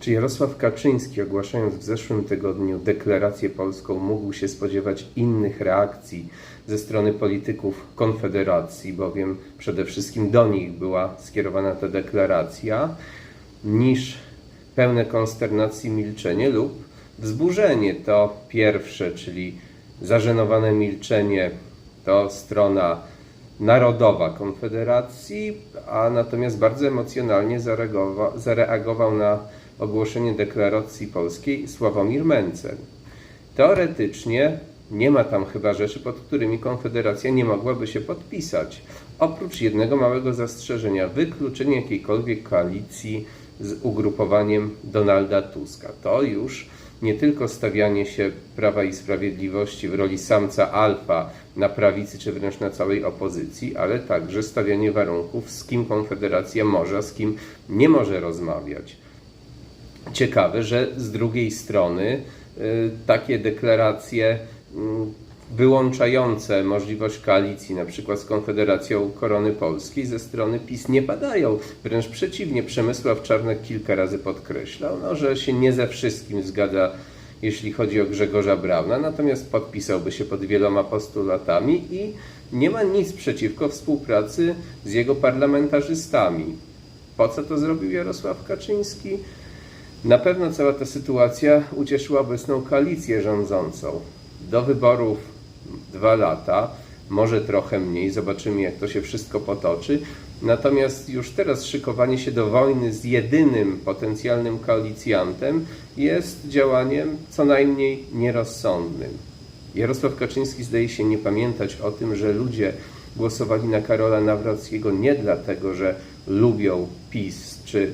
Czy Jarosław Kaczyński, ogłaszając w zeszłym tygodniu deklarację polską, mógł się spodziewać innych reakcji ze strony polityków Konfederacji, bowiem przede wszystkim do nich była skierowana ta deklaracja, niż pełne konsternacji milczenie lub wzburzenie? To pierwsze, czyli zażenowane milczenie, to strona narodowa Konfederacji, a natomiast bardzo emocjonalnie zareagował, zareagował na ogłoszenie deklaracji polskiej Sławomir Mencen. Teoretycznie nie ma tam chyba rzeczy, pod którymi Konfederacja nie mogłaby się podpisać. Oprócz jednego małego zastrzeżenia, wykluczenie jakiejkolwiek koalicji z ugrupowaniem Donalda Tuska. To już nie tylko stawianie się Prawa i Sprawiedliwości w roli samca alfa na prawicy czy wręcz na całej opozycji, ale także stawianie warunków, z kim Konfederacja może, z kim nie może rozmawiać. Ciekawe, że z drugiej strony y, takie deklaracje y, wyłączające możliwość koalicji, na przykład z Konfederacją Korony Polskiej, ze strony PiS nie padają. Wręcz przeciwnie, Przemysław Czarnek kilka razy podkreślał, no, że się nie ze wszystkim zgadza, jeśli chodzi o Grzegorza Brauna, natomiast podpisałby się pod wieloma postulatami i nie ma nic przeciwko współpracy z jego parlamentarzystami. Po co to zrobił Jarosław Kaczyński? Na pewno cała ta sytuacja ucieszyła obecną koalicję rządzącą. Do wyborów dwa lata, może trochę mniej, zobaczymy jak to się wszystko potoczy. Natomiast już teraz szykowanie się do wojny z jedynym potencjalnym koalicjantem jest działaniem co najmniej nierozsądnym. Jarosław Kaczyński zdaje się nie pamiętać o tym, że ludzie głosowali na Karola Nawrockiego nie dlatego, że lubią PiS czy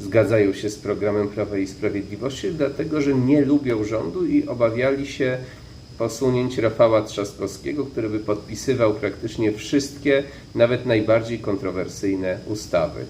zgadzają się z programem Prawa i Sprawiedliwości, dlatego że nie lubią rządu i obawiali się posunięć Rafała Trzaskowskiego, który by podpisywał praktycznie wszystkie, nawet najbardziej kontrowersyjne ustawy.